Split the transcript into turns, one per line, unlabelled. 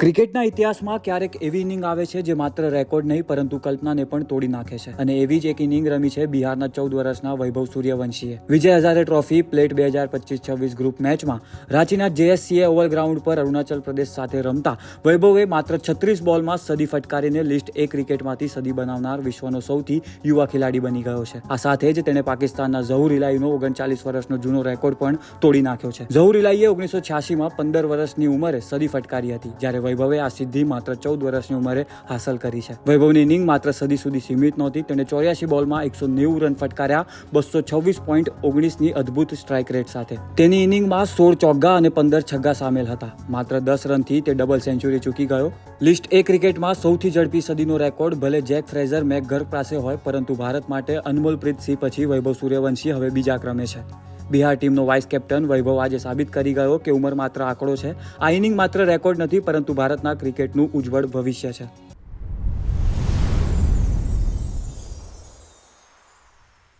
ક્રિકેટના ઇતિહાસમાં ક્યારેક એવી ઇનિંગ આવે છે જે માત્ર રેકોર્ડ નહીં, પરંતુ કલ્પનાને પણ તોડી નાખે છે. અને એવી જ એક ઇનિંગ રમી છે બિહારના ચૌદ વર્ષના વૈભવ સૂર્યવંશીએ. વિજય હજારે ટ્રોફી, પ્લેટ બે હજાર પચીસ છવ્વીસ ગ્રુપ મેચમાં રાંચીના જેએસસીએ ઓવલ ગ્રાઉન્ડ પર અરુણાચલ પ્રદેશ સાથે રમતા વૈભવે માત્ર છત્રીસ બોલમાં સદી ફટકારીને લિસ્ટ એ ક્રિકેટમાંથી સદી બનાવનાર વિશ્વનો સૌથી યુવા ખેલાડી બની ગયો છે. આ સાથે જ તેણે પાકિસ્તાનના ઝહુર ઇલાઈનો ઓગણચાલીસ વર્ષનો જૂનો રેકોર્ડ પણ તોડી નાખ્યો છે. ઝહુર ઇલાઈએ ઓગણીસો છ્યાસીમાં પંદર વર્ષની ઉંમરે સદી ફટકારી હતી, જ્યારે વૈભવે આ સિદ્ધિ માત્ર ચૌદ વર્ષની ઉંમરે હાંસલ કરી છે. વૈભવની ઇનિંગ માત્ર સદી સુધી સીમિત નહોતી, તેણે ચોર્યાસી બોલમાં એકસો નેવું રન ફટકાર્યા, બસો છવ્વીસ પોઈન્ટ ઓગણીસની અદ્ભુત સ્ટ્રાઇક રેટ સાથે. તેની ઇનિંગમાં સોળ ચોગ્ગા અને પંદર છગ્ગા સામેલ હતા. માત્ર દસ રનથી તે ડબલ સેન્ચુરી ચૂકી ગયો. લિસ્ટ એ ક્રિકેટમાં સૌથી ઝડપી સદીનો રેકોર્ડ ભલે જેક ફ્રેઝર મેક ઘર પાસે હોય, પરંતુ ભારત માટે અનમોલપ્રીત સિંહ પછી વૈભવ સૂર્યવંશી હવે બીજા ક્રમે છે. બિહાર ટીમનો વાઇસ કેપ્ટન વૈભવ આજે સાબિત કરી ગયો કે ઉંમર માત્ર આંકડો છે. આ ઇનિંગ માત્ર રેકોર્ડ નથી, પરંતુ ભારતના ક્રિકેટનું ઉજ્જવળ ભવિષ્ય છે.